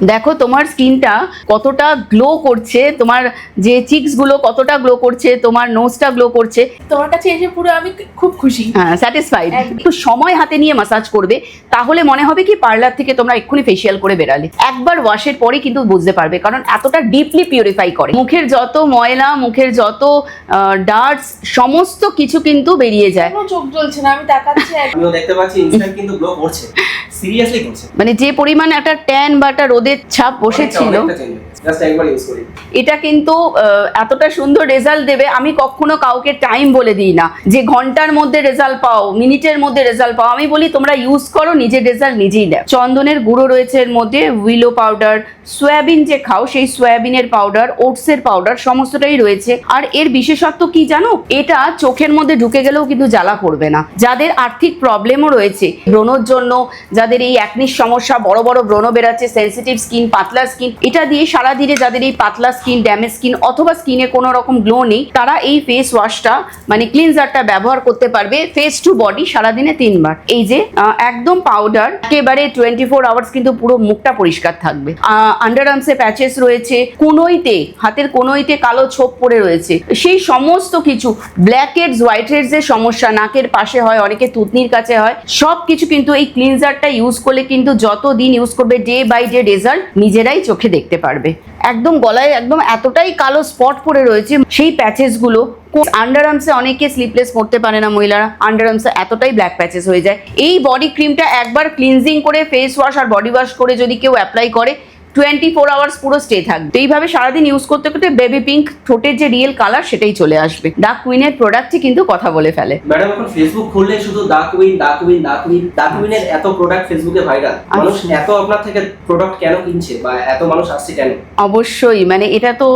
দেখো তোমার স্কিনটা কতটা গ্লো করছে তোমার যে চিক্সগুলো কতটা গ্লো করছে তোমার নোজটা গ্লো করছে। তোমার কাছে এসে পুরো আমি খুব খুশি। হ্যাঁ স্যাটিসফাইড একটু সময় হাতে নিয়ে মাসাজ করবে তাহলে মনে হবে কি পার্লার থেকে তোমরা এক্ষুনি ফেসিয়াল করে বেরালে। একবার ওয়াশের পরে কিন্তু বুঝতে পারবে কারণ এতটা ডিপলি পিউরিফাই করে। মুখের যত ময়লা মুখের যত ডার্টস সমস্ত কিছু কিন্তু বেরিয়ে যায়। কোনো চোখ জ্বলছে না আমি তাকাচ্ছি আমিও দেখতে পাচ্ছি কিন্তু গ্লো করছে। সিরিয়াসলি করছে। মানে যে পরিমাণ একটা ট্যান বা একটা রোদের ছাপ বসেছিল। এটা কিন্তু এতটা সুন্দর রেজাল্ট দেবে, আমি কখনো কাউকে টাইম বলে দিই না। যে ঘণ্টার মধ্যে রেজাল্ট পাও, মিনিটের মধ্যে রেজাল্ট পাও, আমি বলি তোমরা ইউজ করো, নিজের রেজাল্ট নিজেই দেয় চন্দনের গুঁড়ো রয়েছে এর মধ্যে উইলো পাউডার সয়াবিন যে খাও, সেই সয়াবিনের পাউডার ওটসের পাউডার সমস্তটাই রয়েছে। আর এর বিশেষত্ব কি জানো? এটা চোখের মধ্যে ঢুকে গেলেও কিন্তু জ্বালা করবে না। যাদের আর্থিক প্রবলেমও রয়েছে, ব্রণর জন্য, যাদের এই একনির সমস্যা, বড় বড় ব্রণ বেরাচ্ছে সেন্সিটিভ স্কিন পাতলা স্কিন এটা দিয়ে সারাদিনে যাদের এই পাতলা স্কিন ড্যামেজ স্কিন অথবা স্কিনে কোনো রকম গ্লো নেই, তারা এই ফেস ওয়াশটা মানে ক্লিনজারটা ব্যবহার করতে পারবে ফেস টু বডি সারাদিনে তিনবার। এই যে একদম পাউডার একেবারে টোয়েন্টি ফোর আওয়ার্স কিন্তু পুরো মুখটা পরিষ্কার থাকবে। আন্ডার আর্মসে প্যাচেস রয়েছে, কোনোইতে, হাতের কোনোইতে কালো ছোপ পড়ে রয়েছে। সেই সমস্ত কিছু ব্ল্যাক হেডস হোয়াইট হেডস এর সমস্যা, নাকের পাশে হয়, অনেকে থুতনির কাছে হয়, সব কিছু কিন্তু এই ক্লিনজারটা ইউজ করলে কিন্তু যত দিন ইউজ করবে ডে বাই ডে রেজাল্ট নিজেরাই চোখে দেখতে পারবে। একদম গলায় একদম এতটাই কালো স্পট পড়ে রয়েছে। সেই প্যাচেসগুলো আন্ডার আর্মসে অনেকে স্লিপলেস পড়তে পারে না মহিলারা। আন্ডার আর্মসে এতটাই ব্ল্যাক প্যাচেস হয়ে যায়। এই বডি ক্রিমটা একবার ক্লিনজিং করে ফেস ওয়াশ আর বডি ওয়াশ করে যদি কেউ অ্যাপ্লাই করে টোয়েন্টি ফোর আওয়ার্স পুরো স্টে থাকবে। তো এইভাবে সারাদিন ইউজ করতে করতে বেবি পিঙ্ক ঠোঁটের যে রিয়েল কালার সেটাই চলে আসবে। ডাক কুইনের প্রোডাক্টই কিন্তু কথা বলে ফেলে। ম্যাডাম এখন ফেসবুক খুললে শুধু ডাক উইন ডাক উইন ডাক উইন ডাক উইনের এত প্রোডাক্ট ফেসবুকে ভাইরাল মানুষ এত আপনার থেকে প্রোডাক্ট কেন কিনছে বা এত মানুষ আসছে কেন? অবশ্যই মানে এটা তো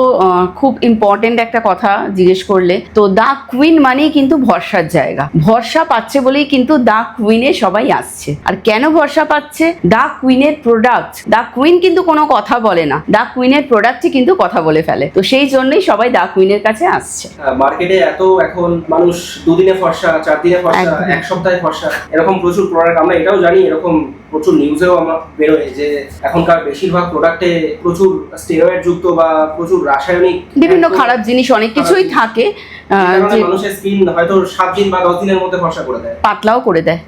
খুব ইম্পর্টেন্ট একটা কথা জিজ্ঞেস করলে। তো দা কুইন মানেই কিন্তু ভরসার জায়গা। ভরসা পাচ্ছে বলেই কিন্তু দা কুইনে সবাই আসছে। আর কেন ভরসা পাচ্ছে? দা কুইনের প্রোডাক্ট দা কুইন কিন্তু কোনো কথা বলে না। দা কুইনের প্রোডাক্টই কিন্তু কথা বলে ফেলে। তো সেই জন্যই সবাই দা কুইনের কাছে আসছে। মার্কেটে এত এখন মানুষ দুদিনে ফর্সা চার দিনে ফর্সা এক সপ্তাহে ফর্সা এরকম প্রচুর প্রোডাক্ট আমরা এটাও জানি এরকম প্রচুর নিউজেও আমরা বেরোয় যে এখনকার বেশিরভাগ প্রোডাক্টে প্রচুর স্টেরয়েড যুক্ত বা প্রচুর রাসায়নিক বিভিন্ন খারাপ জিনিস অনেক কিছুই থাকে। পাতলাও করে দেয়।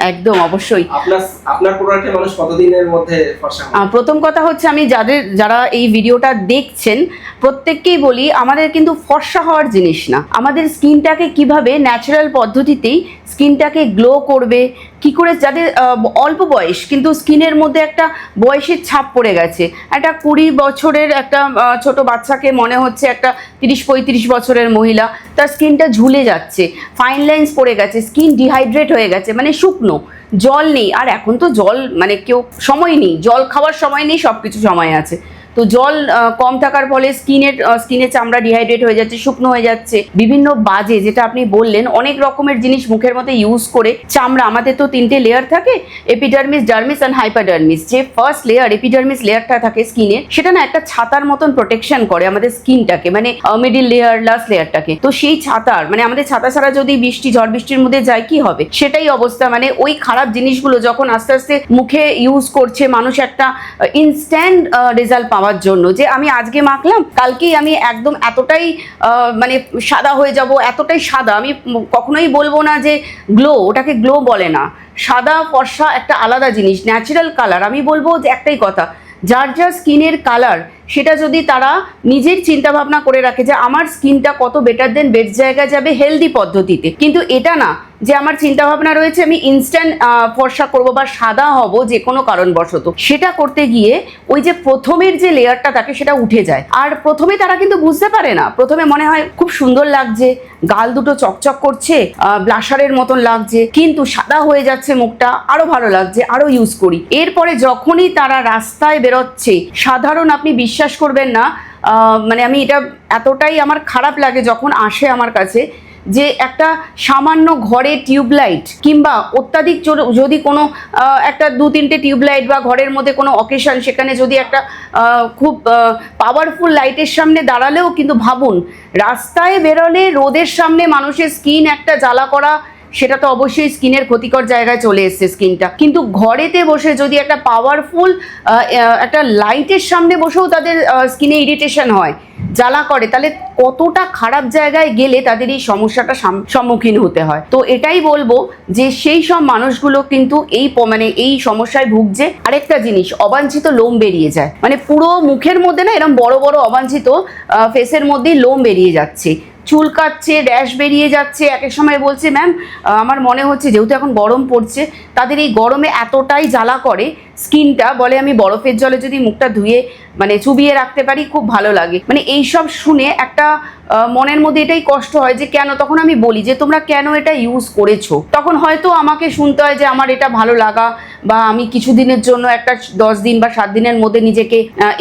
একদম অবশ্যই। আপনার আপনার প্রোডাক্টে মানুষ কতদিনের মধ্যে ফর্সা? আহ, প্রথম কথা হচ্ছে আমি যাদের যারা এই ভিডিওটা দেখছেন প্রত্যেককেই বলি আমাদের কিন্তু ফর্সা হওয়ার জিনিস না। আমাদের স্কিনটাকে কীভাবে ন্যাচারাল পদ্ধতিতেই স্কিনটাকে গ্লো করবে কি করে যাদের অল্প বয়স, কিন্তু স্কিনের মধ্যে একটা বয়সের ছাপ পড়ে গেছে। একটা কুড়ি বছরের একটা ছোট বাচ্চাকে মনে হচ্ছে একটা তিরিশ পঁয়ত্রিশ বছরের মহিলা, তার স্কিনটা ঝুলে যাচ্ছে ফাইন লাইন্স পড়ে গেছে স্কিন ডিহাইড্রেট হয়ে গেছে মানে শুকনো, জল নেই। আর এখন তো জল মানে কেউ সময় নেই, জল খাওয়ার সময় নেই সব কিছু সময় আছে। তো জল কম থাকার ফলে স্কিনের স্কিনের চামড়া ডিহাইড্রেট হয়ে যাচ্ছে, শুকনো হয়ে যাচ্ছে। বিভিন্ন বাজে, যেটা আপনি বললেন, অনেক রকমের জিনিস মুখের মধ্যে ইউজ করে চামড়া, আমাদের তো তিনটে লেয়ার থাকে এপিডার্মিস ডার্মিস অ্যান্ড হাইপাডার্মিস যে ফার্স্ট লেয়ার এপিডার্মিস লেয়ারটা থাকে স্কিনের সেটা না একটা ছাতার মতন প্রোটেকশন করে আমাদের স্কিনটাকে মানে মিডিল লেয়ার লাস্ট লেয়ারটাকে তো সেই ছাতার মানে আমাদের ছাতা ছাড়া যদি বৃষ্টি, ঝড় বৃষ্টির মধ্যে যায়, কি হবে? সেটাই অবস্থা মানে ওই খারাপ জিনিসগুলো যখন আস্তে আস্তে মুখে ইউজ করছে, মানুষ একটা ইনস্ট্যান্ট রেজাল্ট পাওয়ার জন্য যে আমি আজকে মাখলাম, কালকেই আমি একদম এতটাই মানে সাদা হয়ে যাব, এতটাই সাদা। আমি কখনোই বলব না যে গ্লো ওটাকে গ্লো বলে না। সাদা, ফর্সা একটা আলাদা জিনিস ন্যাচারাল কালার আমি বলব যে একটাই কথা, যার যার স্কিনের কালার সেটা যদি তারা নিজের চিন্তা ভাবনা করে রাখে যে আমার স্কিনটা কত বেটার দেন বেড জায়গায় যাবে হেলদি পদ্ধতিতে। কিন্তু এটা না যে আমার চিন্তা ভাবনা রয়েছে, আমি ইনস্ট্যান্ট ফর্সা করব বা সাদা হব যে কোনো কারণবশত। সেটা করতে গিয়ে ওই যে প্রথমের যে লেয়ারটা থাকে, সেটা উঠে যায়। আর প্রথমে তারা কিন্তু বুঝতে পারে না। প্রথমে মনে হয় খুব সুন্দর লাগছে, গাল দুটো চকচক করছে ব্লাশারের মতন লাগছে, কিন্তু সাদা হয়ে যাচ্ছে মুখটা, আরও ভালো লাগছে, আরও ইউজ করি। এরপরে যখনই তারা রাস্তায় বেরোচ্ছে, সাধারণ আপনি বিশ্বাস করবেন না মানে আমি এটা এতটাই আমার খারাপ লাগে যখন আসে আমার কাছে যে একটা সামান্য ঘরে টিউবলাইট কিংবা অত্যাধিক যদি কোনো একটা দু তিনটে টিউবলাইট বা ঘরের মধ্যে কোনো অকেশন সেখানে যদি একটা খুব পাওয়ারফুল লাইটের সামনে দাঁড়ালেও কিন্তু ভাবুন, রাস্তায় বেরোলে রোদের সামনে মানুষের স্কিন একটা জ্বালা করা, সেটা তো অবশ্যই স্কিনের ক্ষতিকর জায়গায় চলে এসছে স্কিনটা কিন্তু ঘরেতে বসে যদি একটা পাওয়ারফুল একটা লাইটের সামনে বসেও তাদের স্কিনে ইরিটেশন হয় জ্বালা করে, তাহলে কতটা খারাপ জায়গায় গেলে তাদের এই সমস্যাটা সাম- সম্মুখীন হতে হয়? তো এটাই বলব যে সেই সব মানুষগুলো কিন্তু এই মানে এই সমস্যায় ভুগছে। আরেকটা জিনিস, অবাঞ্ছিত লোম বেরিয়ে যায়। মানে পুরো মুখের মধ্যে না এরকম বড় বড় অবাঞ্ছিত ফেসের মধ্যেই লোম বেরিয়ে যাচ্ছে। চুলকাচ্ছে র্যাশ বেরিয়ে যাচ্ছে। এক এক সময় বলছে ম্যাম আমার মনে হচ্ছে যেহেতু এখন গরম পড়ছে, তাদের এই গরমে এতটাই জ্বালা করে স্কিনটা বলে আমি বরফের জলে যদি মুখটা ধুয়ে মানে চুবিয়ে রাখতে পারি, খুব ভালো লাগে। মানে এইসব শুনে একটা মনের মধ্যে এটাই কষ্ট হয় যে কেন, তখন আমি বলি যে তোমরা কেন এটা ইউজ করেছ? তখন হয়তো আমাকে শুনতে হয় যে আমার এটা ভালো লাগা বা আমি কিছুদিনের জন্য একটা দশ দিন বা সাত দিনের মধ্যে নিজেকে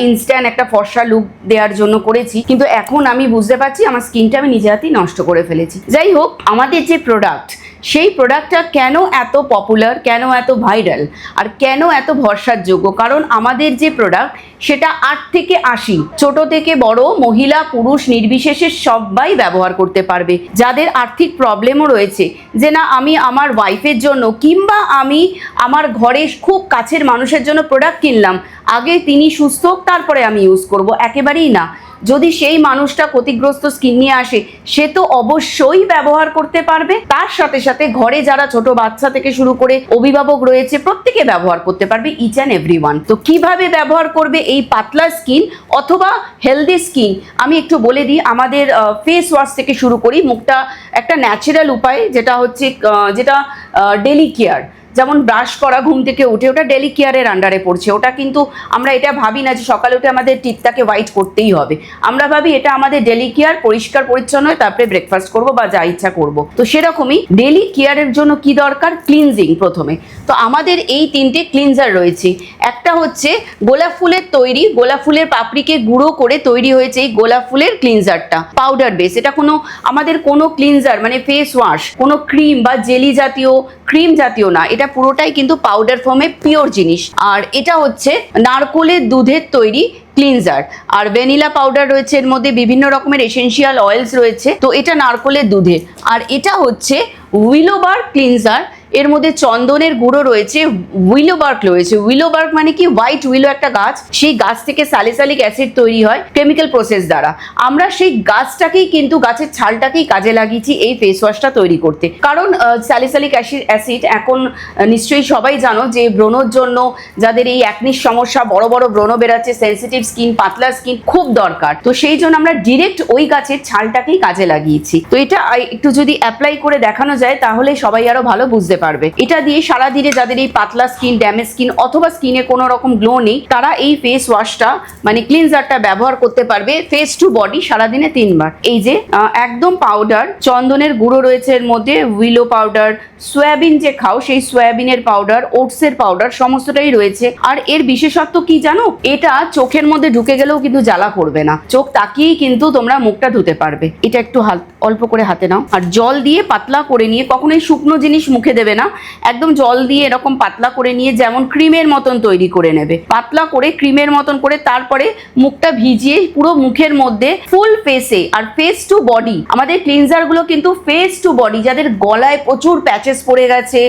ইনস্ট্যান্ট একটা ফর্সা লুক দেওয়ার জন্য করেছি। কিন্তু এখন আমি বুঝতে পারছি আমার স্কিনটা আমি নিজে হাতেই নষ্ট করে ফেলেছি। যাই হোক, আমাদের যে প্রোডাক্ট সেই প্রোডাক্টটা কেন এত পপুলার কেন এত ভাইরাল আর কেন এত ভরসার যোগ্য কারণ আমাদের যে প্রোডাক্ট সেটা আট থেকে আশি, ছোট থেকে বড় মহিলা, পুরুষ, নির্বিশেষে সবাই ব্যবহার করতে পারবে। যাদের আর্থিক প্রবলেমও রয়েছে, যে না আমি আমার ওয়াইফের জন্য কিংবা আমি আমার ঘরে খুব কাছের মানুষের জন্য প্রোডাক্ট কিনলাম, আগে তিনি সুস্থ তারপরে আমি ইউজ করব, একেবারেই না। যদি সেই মানুষটা ক্ষতিগ্রস্ত স্কিন নিয়ে আসে, সে তো অবশ্যই ব্যবহার করতে পারবে। তার সাথে সাথে ঘরে যারা ছোট বাচ্চা থেকে শুরু করে অভিভাবক রয়েছে, প্রত্যেকে ব্যবহার করতে পারবে ইচ অ্যান্ড এভরি তো কীভাবে ব্যবহার করবে এই পাতলা স্কিন অথবা হেলদি স্কিন আমি একটু বলে দিই, আমাদের ফেস ওয়াশ থেকে শুরু করি, মুখটা একটা ন্যাচারাল উপায়, যেটা হচ্ছে যেটা ডেলি কেয়ার যেমন ব্রাশ করা, ঘুম থেকে উঠে, ওটা ডেলি কেয়ারের আন্ডারে পড়ছে। ওটা কিন্তু আমরা এটা ভাবি না যে সকালে উঠে আমাদের টিপটাকে হোয়াইট করতেই হবে। আমরা ভাবি এটা আমাদের ডেলি কেয়ার পরিষ্কার, পরিচ্ছন্ন, তারপরে ব্রেকফাস্ট করব বা যা ইচ্ছা করব। তো সেরকমই ডেলি কেয়ারের জন্য কি দরকার? ক্লিনজিং প্রথমে। তো আমাদের এই তিনটে ক্লিনজার রয়েছে। একটা হচ্ছে গোলাপ ফুলের তৈরি, গোলাপ ফুলের পাপড়িকে গুঁড়ো করে তৈরি হয়েছে এই গোলাপ ফুলের ক্লিনজারটা পাউডার বেস এটা কোনো, আমাদের কোনো ক্লিনজার মানে ফেস ওয়াশ কোনো ক্রিম বা জেলি জাতীয় ক্রিম জাতীয় না। এটা পুরোটাই কিন্তু পাউডার ফর্মে পিওর জিনিস। আর এটা হচ্ছে নারকোলের দুধের তৈরি ক্লিনজার আর ভ্যানিলা পাউডার রয়েছে, এর মধ্যে বিভিন্ন রকমের এসেন্সিয়াল অয়েলস রয়েছে। তো এটা নারকোলের দুধে আর এটা হচ্ছে উইলোবার ক্লিনজার এর মধ্যে চন্দনের গুঁড়ো রয়েছে উইলোবার্ক রয়েছে। উইলোবার্ক মানে কি? হোয়াইট উইলো একটা গাছ। সেই গাছ থেকে স্যালিসালিক অ্যাসিড তৈরি হয় কেমিক্যাল প্রসেস দ্বারা। আমরা সেই গাছটাকেই কিন্তু, গাছের ছালটাকেই কাজে লাগিয়েছি এই ফেস ওয়াশটা তৈরি করতে। কারণ স্যালিসালিক অ্যাসিড অ্যাসিড এখন নিশ্চয়ই সবাই জানো যে ব্রণর জন্য যাদের এই একনির সমস্যা, বড় বড় ব্রণ বেরাচ্ছে সেন্সিটিভ স্কিন পাতলা স্কিন খুব দরকার। তো সেই জন্য আমরা ডিরেক্ট ওই গাছের ছালটাকেই কাজে লাগিয়েছি। তো এটা একটু যদি অ্যাপ্লাই করে দেখানো যায়, তাহলে সবাই আরও ভালো বুঝতে পারবে। এটা দিয়ে সারা দিনে যাদের এই পাতলা স্কিন ড্যামেজ স্কিন অথবা স্কিনে কোনো রকম গ্লো নেই, তারা এই ফেস ওয়াশটা মানে ক্লিনজারটা ব্যবহার করতে পারবে ফেস টু বডি সারাদিনে তিনবার। এই যে একদম পাউডার চন্দনের গুঁড়ো রয়েছে এর মধ্যে উইলো পাউডার সয়াবিন যে খাও, সেই সয়াবিনের পাউডার ওটসের পাউডার সমস্তটাই রয়েছে। আর এর বিশেষত্ব কি জানো? এটা চোখের মধ্যে ঢুকে গেলেও কিন্তু জ্বালা করবে না। চোখ তাকিয়েই কিন্তু তোমরা মুখটা ধুতে পারবে। এটা একটু অল্প করে হাতে নাও। আর জল দিয়ে পাতলা করে নিয়ে কখনোই শুকনো জিনিস মুখে দেবে না, একদম জল দিয়ে এরকম পাতলা করে নিয়ে যেমন ক্রিমের মতন তৈরি করে নেবে। পাতলা করে, ক্রিমের মতন করে তারপরে মুখটা ভিজিয়ে পুরো মুখের মধ্যে ফুল ফেসে আর ফেস টু বডি আমাদের ক্লিনজারগুলো কিন্তু ফেস টু বডি যাদের গলায় প্রচুর প্যাচেস পড়ে গেছে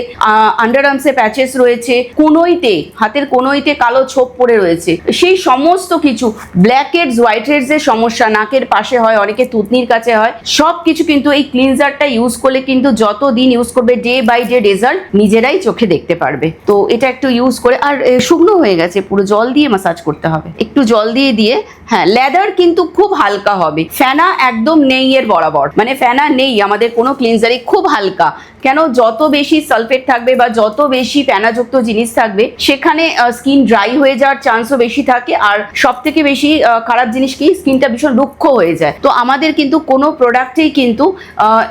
আন্ডার আর্মসে প্যাচেস রয়েছে, কোনোইতে, হাতের কোনোইতে কালো ছোপ পড়ে রয়েছে। সেই সমস্ত কিছু ব্ল্যাক হেডস হোয়াইট হেডস এর সমস্যা, নাকের পাশে হয়, অনেকে তুতনির কাছে হয় সব কিছু কিন্তু এই ক্লিনজারটা ইউজ করলে কিন্তু যত দিন ইউজ করবে ডে বাই ডে রেজাল্ট নিজেরাই চোখে দেখতে পারবে। তো এটা একটু ইউজ করে, আর শুকনো হয়ে গেছে, পুরো জল দিয়ে মাসাজ করতে হবে। একটু জল দিয়ে দিয়ে হ্যাঁ লেদার কিন্তু খুব হালকা হবে। ফেনা একদম নেই এর বরাবর। মানে ফেনা নেই, আমাদের কোনো ক্লিনজারে খুব হালকা। কেন যত বেশি সালফেট থাকবে বা যত বেশি প্যানাযুক্ত জিনিস থাকবে, সেখানে স্কিন ড্রাই হয়ে যাওয়ার চান্সও বেশি থাকে। আর সব থেকে বেশি খারাপ জিনিস কি? স্কিনটা ভীষণ রুক্ষ হয়ে যায়। তো আমাদের কিন্তু কোনো প্রোডাক্টেই কিন্তু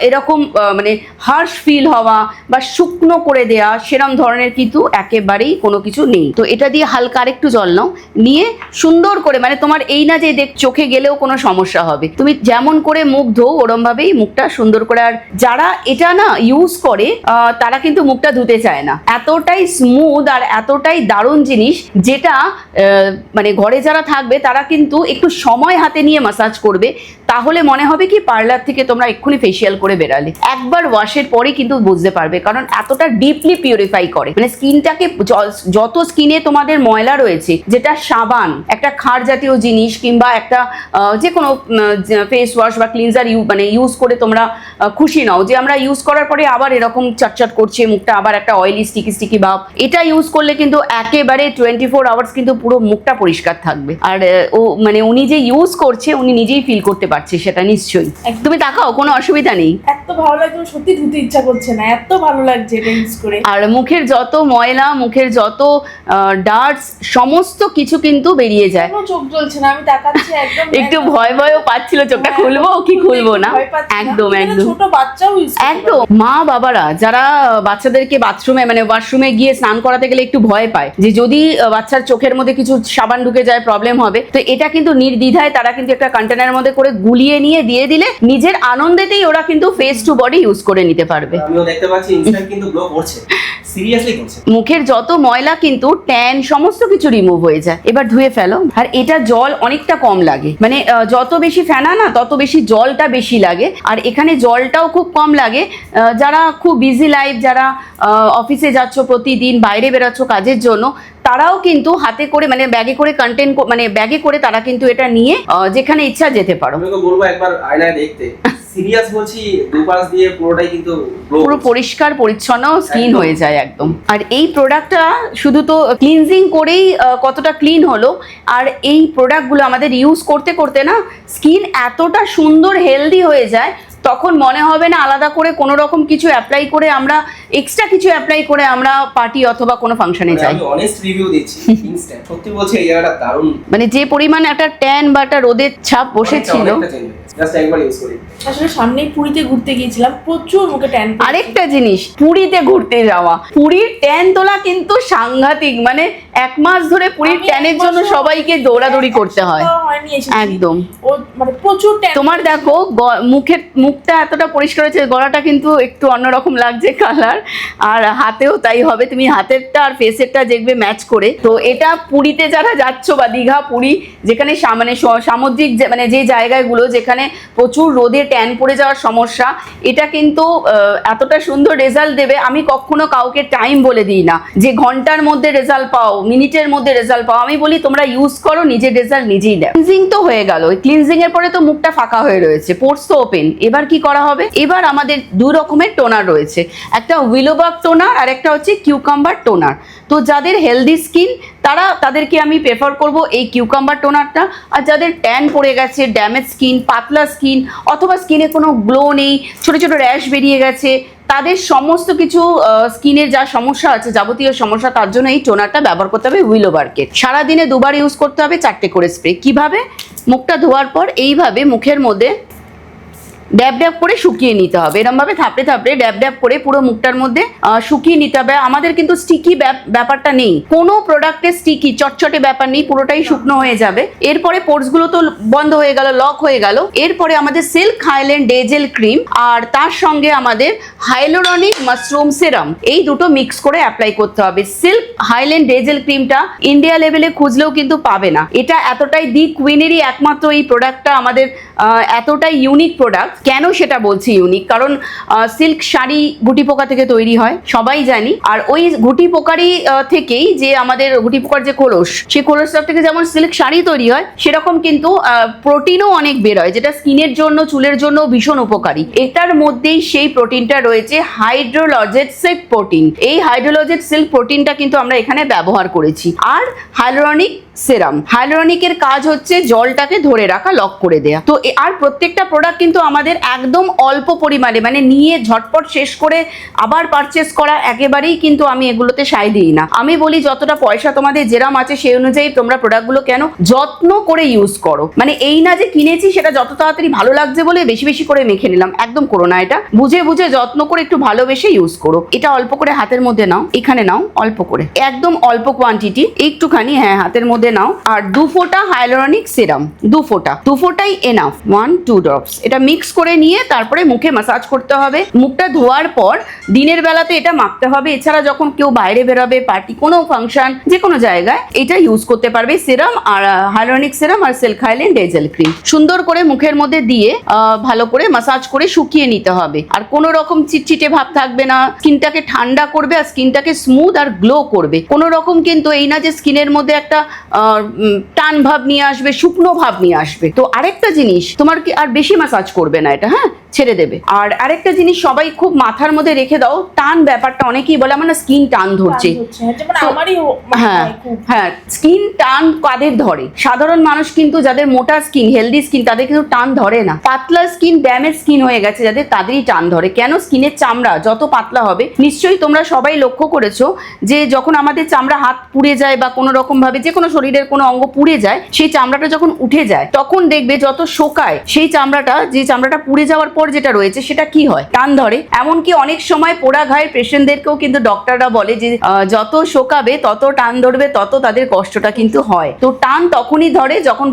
এরকম মানে হার্শ ফিল হওয়া বা শুকনো করে দেয়া সেরম ধরনের কিন্তু একেবারেই কোনো কিছু নেই। তো এটা দিয়ে হালকা আরেকটু জল নাও। নিয়ে সুন্দর করে মানে তোমার এই না যে দেখ, চোখে গেলেও কোনো সমস্যা হবে। তুমি যেমন করে মুখ ধো ওরমভাবেই মুখটা সুন্দর করে। আর যারা এটা না ইউজ করে তারা কিন্তু মুখটা ধুতে চায় না। এতটাই স্মুথ আর এতটাই দারুণ জিনিস যেটা মানে ঘরে যারা থাকবে, তারা কিন্তু একটু সময় হাতে নিয়ে মাসাজ করবে। তাহলে মনে হবে কি পার্লার থেকে তোমরা এক্ষুনি ফেসিয়াল করে বেরালে। একবার ওয়াশের পরে কিন্তু বুঝতে পারবে, কারণ এতটা ডিপলি পিউরিফাই করে। মানে স্কিনটাকে যত স্কিনে তোমাদের ময়লা রয়েছে, যেটা সাবান, একটা খার জাতীয় জিনিস কিংবা একটা যে কোনো ফেস ওয়াশ বা ক্লিনজার ইউ মানে ইউজ করে তোমরা খুশি নাও। যে আমরা ইউজ করার পরে আবার এরকম চটচট করছে মুখটা আবার একটা অয়েলি স্টিকি স্টিকি ভাব। এটা ইউজ করলে কিন্তু একেবারে টোয়েন্টি ফোর আওয়ার্স কিন্তু পুরো মুখটা পরিষ্কার থাকবে। আর ও মানে উনি যে ইউজ করছে উনি নিজেই ফিল করতে পারছে সেটা নিশ্চয়ই। তুমি তাকাও কোনো অসুবিধা নেই। এত ভালো লাগছে সত্যি ধুতে ইচ্ছা করছে না এত ভালো লাগছে এটা ইউজ করে। আর মুখের যত ময়লা মুখের যত ডার্টস সমস্ত কিছু কিন্তু বেরিয়ে যায়। কোনো চোখ জ্বলছে না আমি তাকাচ্ছি একদম একটু ভয় ভয়ও পাচ্ছিল চোখটা হ্যাঁ, খুলবো কি খুলবো না। একদম একদম। ছোট বাচ্চাও একদম মা বাবারা যারা বাচ্চাদেরকে বাথরুমে মানে ওয়াশরুমে গিয়ে স্নান করাতে গেলে একটু ভয় পায় যে যদি বাচ্চার চোখের মধ্যে কিছু সাবান ঢুকে যায় প্রবলেম হবে। তো এটা কিন্তু নির্দ্বিধায় তারা কিন্তু একটা কন্টেনারের মধ্যে করে গুলিয়ে নিয়ে দিয়ে দিলে নিজের আনন্দেতেই ওরা কিন্তু ফেস টু বডি ইউজ করে নিতে পারবে। আমিও দেখতে পাচ্ছি ইনস্ট্যান্ট কিন্তু গ্লো করছে। সিরিয়াসলি করছে। মুখের যত ময়লা কিন্তু ট্যান সমস্ত কিছু রিমুভ হয়ে যায়। এবার ধুয়ে ফেলো। আর এটা জল অনেকটা কম লাগে। মানে যত বেশি ফেনা না তত বেশি জলটা বেশি লাগে। আর এখানে জলটাও খুব কম লাগে। যারা খুব বিজি লাইফ যারা অফিসে যাচ্ছ প্রতিদিন বাইরে বেরোচ্ছ কাজের জন্য তারাও কিন্তু হাতে করে মানে ব্যাগে করে কন্টেন্ট মানে ব্যাগে করে তারা কিন্তু এটা নিয়ে যেখানে ইচ্ছা যেতে পারো। বলব একবার আয়নায় দেখতে। সিরিয়াস বলছি দুপাশ দিয়ে পুরোটাই কিন্তু পুরো পরিষ্কার পরিচ্ছন্ন স্কিন হয়ে যায় একদম। আর এই প্রোডাক্টটা শুধু তো ক্লিনজিং করেই কতটা ক্লিন হলো আর এই প্রোডাক্টগুলো আমাদের ইউজ করতে করতে না স্কিন এতটা সুন্দর হেলদি হয়ে যায় তখন মনে হবে না আলাদা করে কোনো রকম কিছু অ্যাপ্লাই করে আমরা এক্সট্রা কিছু অ্যাপ্লাই করে আমরা পার্টি অথবা কোনো ফাংশনে যাই। আমি অনেস্ট রিভিউ দিচ্ছি ইনস্ট্যান্ট সত্যি বলছি এই জায়গাটা দারুণ। মানে যে পরিমাণ একটা ট্যান বা একটা রোদের ছাপ বসেছিল। জাস্ট একবার ইউজ করি। আসলে সামনেই পুরীতে ঘুরতে গিয়েছিলাম প্রচুর মুখে ট্যান আরেকটা জিনিস পুরীতে ঘুরতে যাওয়া। পুরীর ট্যান তোলা কিন্তু সাংঘাতিক মানে এক মাস ধরে পুরীর ট্যানের জন্য সবাইকে দৌড়াদৌড়ি করতে হয়। হয়নি এসেছি। একদম। ও মানে প্রচুর তোমার দেখো মুখের মুখটা এতটা পরিষ্কার হয়েছে গলাটা কিন্তু একটু অন্যরকম লাগছে কালার আর হাতেও তাই হবে। তুমি হাতেরটা আর ফেসেরটা দেখবে ম্যাচ করে। তো এটা পুরীতে যারা যাচ্ছ বা দীঘা পুরী যেখানে মানে সামুদ্রিক যে- মানে যে জায়গাগুলো যেখানে প্রচুর রোদে ট্যান পড়ে যাওয়ার সমস্যা এটা কিন্তু এতটা সুন্দর রেজাল্ট দেবে। আমি কখনো কাউকে টাইম বলে দিই না। যে ঘণ্টার মধ্যে রেজাল্ট পাও মিনিটের মধ্যে রেজাল্ট পাও আমি বলি তোমরা ইউজ করো নিজের রেজাল্ট নিজেই দেয় ক্লিনজিং তো হয়ে গেল। ক্লিনজিং এর পরে তো মুখটা ফাঁকা হয়ে রয়েছে। পোর্স তো ওপেন এবার কি করা হবে? এবার আমাদের দু রকমের টোনার রয়েছে। একটা উইলোবাগ টোনার আর একটা হচ্ছে কিউকাম্বার টোনার তো যাদের হেলদি স্কিন তারা তাদেরকে আমি প্রেফার করব এই কিউকাম্বার টোনারটা আর যাদের ট্যান পড়ে গেছে ড্যামেজ স্কিন পাতলা স্কিন অথবা স্কিনে কোনো গ্লো নেই, ছোট ছোট র্যাশ বেরিয়ে গেছে তাদের সমস্ত কিছু স্কিনের যা সমস্যা আছে, যাবতীয় সমস্যা, তার জন্য এই টোনারটা ব্যবহার করতে হবে উইলোবার্কের সারাদিনে দুবার ইউজ করতে হবে চারটে করে স্প্রে কীভাবে? মুখটা ধোয়ার পর এইভাবে মুখের মধ্যে ড্যাব ড্যাব করে শুকিয়ে নিতে হবে। এরম ভাবে থাপড়ে থাপড়ে ড্যাব ড্যাব করে পুরো মুখটার মধ্যে শুকিয়ে নিতে হবে। আমাদের কিন্তু স্টিকি ব্যাপারটা নেই। কোনো প্রোডাক্টে স্টিকি চটচটে ব্যাপার নেই, পুরোটাই শুকনো হয়ে যাবে। এরপরে পোর্সগুলো তো বন্ধ হয়ে গেল লক হয়ে গেল। এরপরে আমাদের সিল্ক হাইল্যান্ড ডেজেল ক্রিম আর তার সঙ্গে আমাদের হাইলোরনিক মাশরুম সেরাম এই দুটো মিক্স করে অ্যাপ্লাই করতে হবে। সিল্ক হাইল্যান্ড ডেজেল ক্রিমটা ইন্ডিয়া লেভেলে খুঁজলেও কিন্তু পাবে না। এটা এতটাই দি কুইনেরই একমাত্র এই প্রোডাক্টটা আমাদের এতটাই ইউনিক প্রোডাক্ট কেন সেটা বলছি ইউনিক কারণ সিল্ক শাড়ি গুটি পোকা থেকে তৈরি হয়, সবাই জানি। আর ওই গুটি পোকারই থেকেই যে আমাদের গুটি পোকার যে কলস সেই কলসটা থেকে যেমন সিল্ক শাড়ি তৈরি হয়, সেরকম কিন্তু প্রোটিনও অনেক বের হয়, যেটা স্কিনের জন্য, চুলের জন্য ভীষণ উপকারী। এটার মধ্যেই সেই প্রোটিনটা রয়েছে হাইড্রোলজেট সিল্ক প্রোটিন এই হাইড্রোলজেট সিল্ক প্রোটিনটা কিন্তু আমরা এখানে ব্যবহার করেছি। আর হাইলোরনিক সেরাম। হাইলোরনিকের কাজ হচ্ছে জলটাকে ধরে রাখা লক করে দেয়া। তো আর প্রত্যেকটা প্রোডাক্ট কিন্তু আমাদের একদম অল্প পরিমাণে মানে নিয়ে ঝটপট শেষ করে আবার পারচেস করা একেবারেই কিন্তু আমি এগুলোতে সাই দিই না। আমি বলি যতটা পয়সা তোমাদের যেরাম আছে সেই অনুযায়ী তোমরা প্রোডাক্টগুলো কেন যত্ন করে ইউজ করো। মানে এই না যে কিনেছি সেটা যত তাড়াতাড়ি ভালো লাগছে বলে বেশি বেশি করে মেখে নিলাম। একদম করো না এটা। বুঝে বুঝে যত্ন করে একটু ভালোবেসে ইউজ করো। এটা অল্প করে হাতের মধ্যে নাও, এখানে নাও, অল্প করে। একদম অল্প কোয়ান্টিটি একটুখানি হ্যাঁ হাতের মধ্যে মধ্যে নাও। আর দু ফোঁটা হাইলোরনিক সিরাম দু ফোঁটা। দু ফোঁটাই এনাফ ওয়ান টু ড্রপস এটা মিক্স করে নিয়ে তারপরে মুখে মাসাজ করতে হবে। মুখটা ধোয়ার পর দিনের বেলাতে এটা মাখতে হবে। এছাড়া যখন কেউ বাইরে বেরোবে পার্টি কোনো ফাংশন যে কোনো জায়গায় এটা ইউজ করতে পারবে। সিরাম আর হাইলোরনিক সিরাম আর silk highland day gel cream সুন্দর করে মুখের মধ্যে দিয়ে ভালো করে মাসাজ করে শুকিয়ে নিতে হবে। আর কোনো রকম চিটচিটে ভাব থাকবে না। স্কিনটাকে ঠান্ডা করবে আর স্কিনটাকে স্মুথ আর গ্লো করবে। কোনো রকম কিন্তু এই না যে স্কিনের মধ্যে একটা টান ভাব নিয়ে আসবে শুকনো ভাব নিয়ে আসবে। তো আরেকটা জিনিস তোমার কি আর বেশি মাসাজ করবে না এটা হ্যাঁ? ছেড়ে দেবে। আর আরেকটা জিনিস সবাই খুব মাথার মধ্যে রেখে দাও টান ব্যাপারটা অনেকেই বলে আমার না স্কিন টান ধরছে। টান হচ্ছে। যেমন তো- আমারই হো- মানে হ্যাঁ হ্যাঁ স্কিন টান কাদের ধরে? সাধারণ মানুষ কিন্তু যাদের মোটা স্কিন হেলদি স্কিন তাদের কিন্তু টান ধরে না। পাতলা স্কিন ড্যামেজ স্কিন হয়ে গেছে যাদের তাদেরই টান ধরে। কেন স্কিনের চামড়া যত পাতলা হবে? নিশ্চয়ই তোমরা সবাই লক্ষ্য করেছ যে যখন আমাদের চামড়া হাত পুড়ে যায় বা কোনো রকম ভাবে যে কোনো শরীরের কোনো অঙ্গ পুড়ে যায়, সেই চামড়াটা যখন উঠে যায়, তখন দেখবে যত শোকায়, সেই চামড়াটা, যে চামড়াটা পুড়ে যাওয়ার পর যেটা রয়েছে, সেটা কি হয়? টান ধরে। এমনকি অনেক সময় পোড়া ঘায়ের পেশেন্টদেরকেও কিন্তু ডক্টররা বলে যে যত শোকাবে, তত টান ধরবে, তত তাদের কষ্টটা কিন্তু হয়। তো টান তখনই ধরে যখন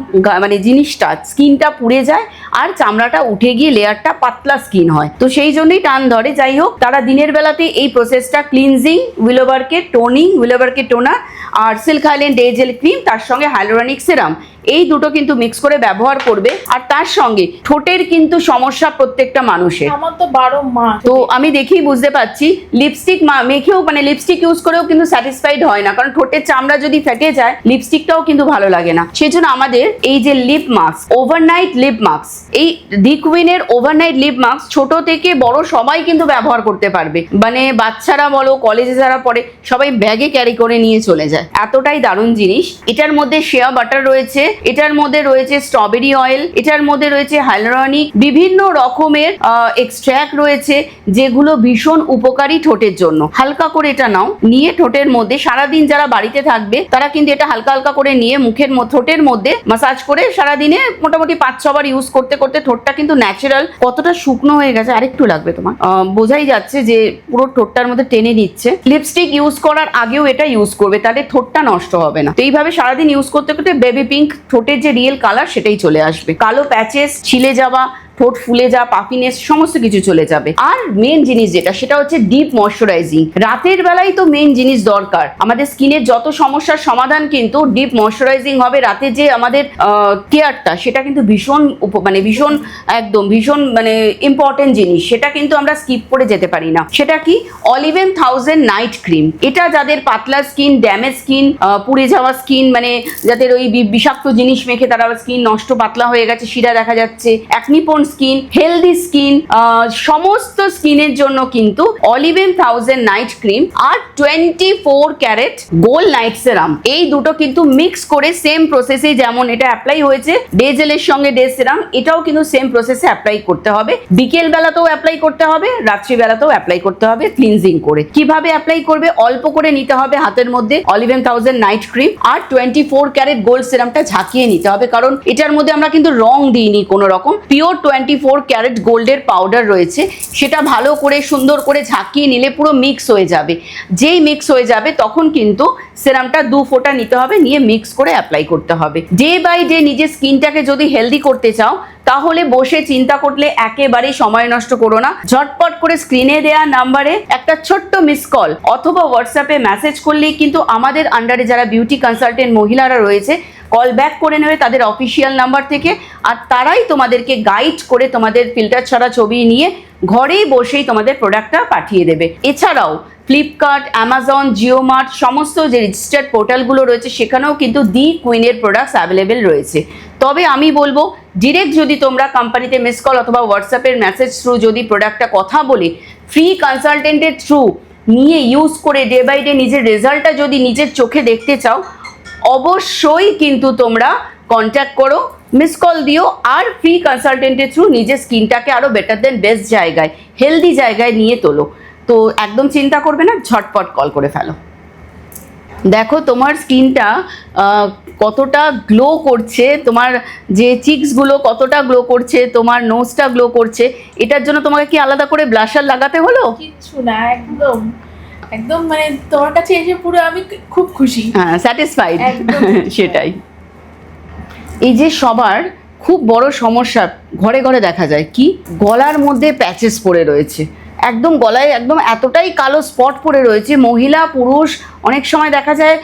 মানে জিনিসটা, স্কিনটা পুড়ে যায় আর চামড়াটা উঠে গিয়ে লেয়ারটা পাতলা স্কিন হয়। তো সেই জন্যই টান ধরে। যাই হোক, তারা দিনের বেলাতে এই প্রসেসটা ক্লিনজিং উইলোবারকে টোনিং উইলোবারকে টোনার আর silk highland day gel cream তার সঙ্গে হাইলোরানিক সিরাম এই দুটো কিন্তু মিক্স করে ব্যবহার করবে। আর তার সঙ্গে ঠোঁটের কিন্তু সমস্যা প্রত্যেকটা মানুষের। আমার তো বারো মাস। তো আমি দেখেই বুঝতে পারছি লিপস্টিক মেখেও মানে লিপস্টিক ইউজ করেও কিন্তু স্যাটিসফাইড হয় না। কারণ ঠোঁটের চামড়া যদি ফেটে যায় লিপস্টিকটাও কিন্তু ভালো লাগে না। সেজন্য আমাদের এই যে lip mask overnight lip mask এই ডিকুইনের ওভারনাইট লিপ মাস্ক ছোট থেকে বড় সবাই কিন্তু ব্যবহার করতে পারবে। মানে বাচ্চারা বলো কলেজে যারা পড়ে সবাই ব্যাগে ক্যারি করে নিয়ে চলে যায়। এতটাই দারুণ জিনিস। এটার মধ্যে শেয়া বাটার রয়েছে এটার মধ্যে রয়েছে স্ট্রবেরি অয়েল এটার মধ্যে রয়েছে হাইলোরনিক বিভিন্ন রকমের এক্সট্র্যাক্ট রয়েছে যেগুলো ভীষণ উপকারী ঠোঁটের জন্য। হালকা করে এটা নাও, নিয়ে ঠোঁটের মধ্যে, সারাদিন যারা বাড়িতে থাকবে, তারা কিন্তু এটা হালকা হালকা করে নিয়ে মুখের ঠোঁটের মধ্যে মাসাজ করে সারাদিনে মোটামুটি পাঁচ ছবার ইউজ করতে করতে ঠোঁটটা কিন্তু ন্যাচারাল কতটা শুকনো হয়ে গেছে, আরেকটু লাগবে তোমার। বোঝাই যাচ্ছে যে পুরো ঠোঁটটার মধ্যে টেনে দিচ্ছে লিপস্টিক ইউজ করার আগেও এটা ইউজ করবে, তাহলে ঠোঁটটা নষ্ট হবে না। তো এইভাবে সারাদিন ইউজ করতে করতে বেবি পিঙ্ক ঠোঁটের যে রিয়েল কালার সেটাই চলে আসবে। কালো প্যাচেস ছিলে যাওয়া ঠোঁট ফুলে যা, পাফিনেস, সমস্ত কিছু চলে যাবে। আর মেন জিনিস যেটা, সেটা হচ্ছে ডিপ ময়শ্চারাইজিং রাতের বেলায় তো মেন জিনিস দরকার। আমাদের স্কিনের যত সমস্যার সমাধান কিন্তু ডিপ ময়শ্চারাইজিং হবে। রাতে যে আমাদের কেয়ারটা সেটা কিন্তু ভীষণ মানে ভীষণ একদম, ভীষণ মানে ইম্পর্টেন্ট জিনিস। সেটা কিন্তু আমরা স্কিপ করে যেতে পারি না। সেটা কি? অলিভেন থাউজেন্ড নাইট ক্রিম এটা যাদের পাতলা স্কিন ড্যামেজ স্কিন পুড়ে যাওয়া স্কিন মানে যাদের ওই বিষাক্ত জিনিস মেখে তারা স্কিন নষ্ট, পাতলা হয়ে গেছে, শিরা দেখা যাচ্ছে। অ্যাকনিপোন স্কিন হেলদি স্কিন সমস্ত স্কিনের জন্য কিন্তু অলিভেন থাউজেন্ড নাইট ক্রিম আর twenty four carat gold night serum এই দুটো কিন্তু মিক্স করে সেম প্রসেসে যেমন এটা অ্যাপ্লাই হয়েছে ডে জেলের সঙ্গে ডে সেরাম এটাও কিন্তু সেম প্রসেসে অ্যাপ্লাই করতে হবে। বিকেল বেলাতেও অ্যাপ্লাই করতে হবে, রাত্রিবেলাতেও অ্যাপ্লাই করতে হবে ক্লিনজিং করে। কীভাবে অ্যাপ্লাই করবে? অল্প করে নিতে হবে হাতের মধ্যে অলিভেন থাউজেন্ড নাইট ক্রিম আর টোয়েন্টি ফোর ক্যারেট গোল্ড সেরামটা ঝাঁকিয়ে নিতে হবে। কারণ এটার মধ্যে আমরা কিন্তু রং দিইনি কোনো রকম পিওর টোয়েন্টি ফোর ক্যারেট গোল্ডের পাউডার রয়েছে, সেটা ভালো করে, সুন্দর করে ঝাঁকিয়ে নিলে পুরো মিক্স হয়ে যাবে। যেই মিক্স হয়ে যাবে, তখন কিন্তু সিরামটা দু ফোঁটা নিতে হবে, নিয়ে মিক্স করে অ্যাপ্লাই করতে হবে। ডে বাই ডে নিজের স্কিনটাকে যদি হেলদি করতে চাও, তাহলে বসে চিন্তা করলে একেবারেই সময় নষ্ট করো না। ঝটপট করে স্ক্রিনে দেওয়া নাম্বারে একটা ছোট্ট মিস কল অথবা হোয়াটসঅ্যাপে মেসেজ করলেই কিন্তু আমাদের আন্ডারে যারা বিউটি কনসালটেন্ট মহিলারা রয়েছে কল ব্যাক করে নেবে তাদের অফিসিয়াল নাম্বার থেকে। আর তারাই তোমাদেরকে গাইড করে তোমাদের ফিল্টার ছাড়া ছবি নিয়ে ঘরেই বসেই তোমাদের প্রোডাক্টটা পাঠিয়ে দেবে। এছাড়াও ফ্লিপকার্ট অ্যামাজন জিও মার্ট সমস্ত যে রেজিস্টার্ড পোর্টালগুলো রয়েছে, সেখানেও কিন্তু দি কুইনের প্রোডাক্টস অ্যাভেলেবেল রয়েছে। তবে আমি বলব ডিরেক্ট যদি তোমরা কোম্পানিতে মিস কল অথবা হোয়াটসঅ্যাপের মেসেজ থ্রু যদি প্রোডাক্টটা কথা বলে ফ্রি কনসালটেন্টের থ্রু নিয়ে ইউজ করে ডে বাই ডে নিজের রেজাল্টটা যদি নিজের চোখে দেখতে চাও অবশ্যই কিন্তু তোমরা কন্ট্যাক্ট করো মিস কল দিও, আর ফ্রি কনসালটেন্টের থ্রু নিজের স্কিনটাকে আরও বেটার দেন বেস্ট জায়গায় হেলদি জায়গায় নিয়ে তোলো। তো একদম চিন্তা করবে না, ঝটপট কল করে ফেলো। দেখো তোমার স্কিনটা কতটা গ্লো করছে, তোমার যে চিক্সগুলো কতটা গ্লো করছে, তোমার নোজটা গ্লো করছে, এটার জন্য তোমাকে কি আলাদা করে ব্লাশার লাগাতে হলো? কিচ্ছু না, একদম। একদম মানে তোমার কাছে এসে পুরো আমি খুব খুশি। হ্যাঁ স্যাটিসফাইড সেটাই। এই যে সবার খুব বড় সমস্যা ঘরে ঘরে দেখা যায় কি গলার মধ্যে প্যাচেস পড়ে রয়েছে। একদম গলায় একদম এতটাই কালো স্পট পড়ে রয়েছে মহিলা পুরুষ অনেক সময় দেখা যায়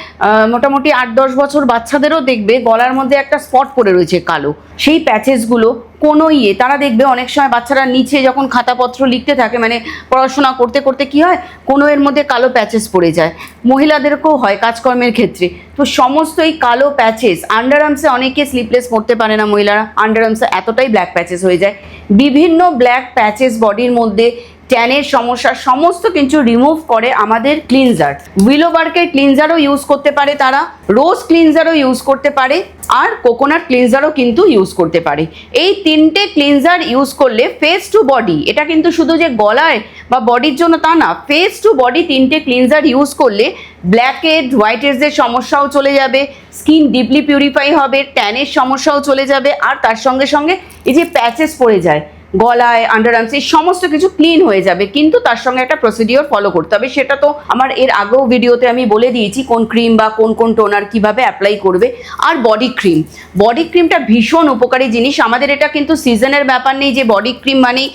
মোটামুটি আট দশ বছর বাচ্চাদেরও দেখবে গলার মধ্যে একটা স্পট পড়ে রয়েছে কালো। সেই প্যাচেসগুলো কোনো ইয়ে তারা দেখবে অনেক সময় বাচ্চারা নিচে যখন খাতাপত্র লিখতে থাকে মানে পড়াশোনা করতে করতে কি হয়? কোনো এর মধ্যে কালো প্যাচেস পড়ে যায়। মহিলাদেরকেও হয় কাজকর্মের ক্ষেত্রে। তো সমস্ত এই কালো প্যাচেস আন্ডার আর্মসে অনেকে স্লিপলেস পড়তে পারে না মহিলারা। আন্ডার আর্মসে এতটাই ব্ল্যাক প্যাচেস হয়ে যায়। বিভিন্ন ব্ল্যাক প্যাচেস বডির মধ্যে ট্যানের সমস্যা, সমস্ত কিছু রিমুভ করে আমাদের ক্লিনজার উইলোবার্কের ক্লিনজারও ইউজ করতে পারে তারা রোজ ক্লিনজারও ইউজ করতে পারে, আর কোকোনাট ক্লিনজারও কিন্তু ইউজ করতে পারে। এই তিনটে ক্লিনজার ইউজ করলে ফেস টু বডি এটা কিন্তু শুধু যে গলায় বা বডির জন্য তা না ফেস টু বডি তিনটে ক্লিনজার ইউজ করলে ব্ল্যাকের হোয়াইট হেডসের সমস্যাও চলে যাবে স্কিন ডিপলি পিউরিফাই হবে ট্যানের সমস্যাও চলে যাবে, আর তার সঙ্গে সঙ্গে এই যে প্যাচেস পড়ে যায় গলায় আন্ডার আর্মস এই সমস্ত কিছু ক্লিন হয়ে যাবে। কিন্তু তার সঙ্গে একটা প্রসিডিওর ফলো করতে হবে। সেটা তো আমার এর আগেও ভিডিওতে আমি বলে দিয়েছি কোন ক্রিম বা কোন কোন টোনার কীভাবে অ্যাপ্লাই করবে। আর বডি ক্রিম বডি ক্রিমটা ভীষণ উপকারী জিনিস। আমাদের এটা কিন্তু সিজনের ব্যাপার নেই যে বডি ক্রিম মানেই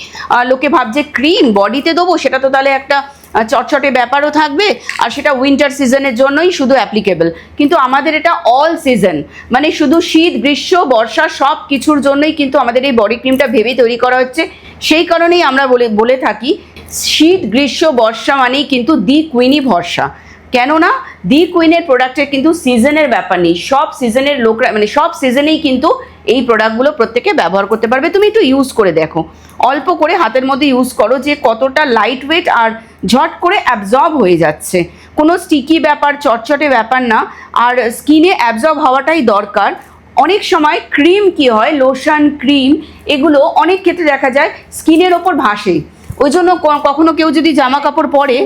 লোকে ভাবছে ক্রিম বডিতে দেবো, সেটা তো তাহলে একটা চটচটে ব্যাপারও থাকবে আর সেটা উইন্টার সিজনের জন্যই শুধু অ্যাপ্লিকেবল কিন্তু আমাদের এটা অল সিজন মানে শুধু শীত, গ্রীষ্ম, বর্ষা সব কিছুর জন্যই কিন্তু আমাদের এই বডি ক্রিমটা ভেবে তৈরি করা হচ্ছে। সেই কারণেই আমরা বলে বলে থাকি, শীত, গ্রীষ্ম, বর্ষা মানেই কিন্তু দি কুইনি ভরসা। কেননা দি কুইনের প্রোডাক্টের কিন্তু সিজনের ব্যাপার নেই। সব সিজনের লোকরা মানে সব সিজনেই কিন্তু এই প্রোডাক্টগুলো প্রত্যেকে ব্যবহার করতে পারবে। তুমি একটু ইউজ করে দেখো। অল্প করে হাতের মধ্যে ইউজ করো যে কতটা লাইট ওয়েট আর ঝট করে অ্যাবজর্ব হয়ে যাচ্ছে। কোনো স্টিকি ব্যাপার, চটচটে ব্যাপার না। আর স্কিনে অ্যাবজর্ব হওয়াটাই দরকার। অনেক সময় ক্রিম কি হয় লোশন ক্রিম এগুলো অনেক ক্ষেত্রে দেখা যায় স্কিনের ওপর ভাসে। ওই জন্য কখনো কেউ যদি জামা কাপড় পরে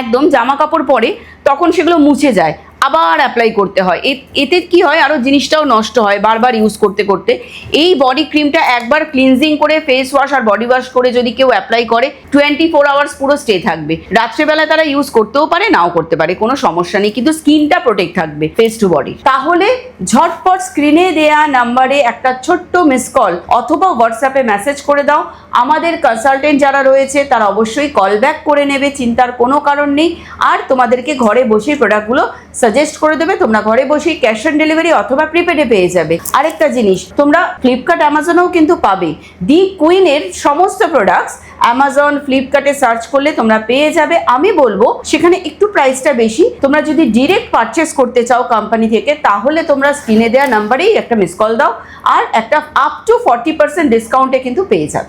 একদম জামা কাপড় পরে তখন সেগুলো মুছে যায়, আবার অ্যাপ্লাই করতে হয়। এতে কি হয় আরও জিনিসটাও নষ্ট হয় বারবার ইউজ করতে করতে। এই বডি ক্রিমটা একবার ক্লিনজিং করে ফেস ওয়াশ আর বডি ওয়াশ করে যদি কেউ অ্যাপ্লাই করে টোয়েন্টি ফোর আওয়ার্স পুরো স্টে থাকবে। রাত্রেবেলা তারা ইউজ করতেও পারে, নাও করতে পারে, কোনো সমস্যা নেই। কিন্তু স্কিনটা প্রোটেক্ট থাকবে ফেস টু বডি তাহলে ঝটপট স্ক্রিনে দেয়া নাম্বারে একটা ছোট্ট মিস কল অথবা হোয়াটসঅ্যাপে মেসেজ করে দাও। আমাদের কনসালটেন্ট যারা রয়েছে, তারা অবশ্যই কল ব্যাক করে নেবে, চিন্তার কোনো কারণ নেই। আর তোমাদেরকে ঘরে বসে প্রোডাক্টগুলো সাজেস্ট করে দেবে। তোমরা ঘরে বসেই ক্যাশ অন ডেলিভারি অথবা প্রিপেডে পেয়ে যাবে। আরেকটা জিনিস, তোমরা ফ্লিপকার্ট অ্যামাজনেও কিন্তু পাবে। দি কুইনের সমস্ত প্রোডাক্টস অ্যামাজন ফ্লিপকার্টে সার্চ করলে তোমরা পেয়ে যাবে। আমি বলব, সেখানে একটু প্রাইসটা বেশি। তোমরা যদি ডিরেক্ট পারচেস করতে চাও কোম্পানি থেকে, তাহলে তোমরা স্ক্রিনে দেওয়া নাম্বারেই একটা মিস কল দাও। আর একটা আপ টু ফর্টি পার্সেন্ট ডিসকাউন্টে কিন্তু পেয়ে যাবে।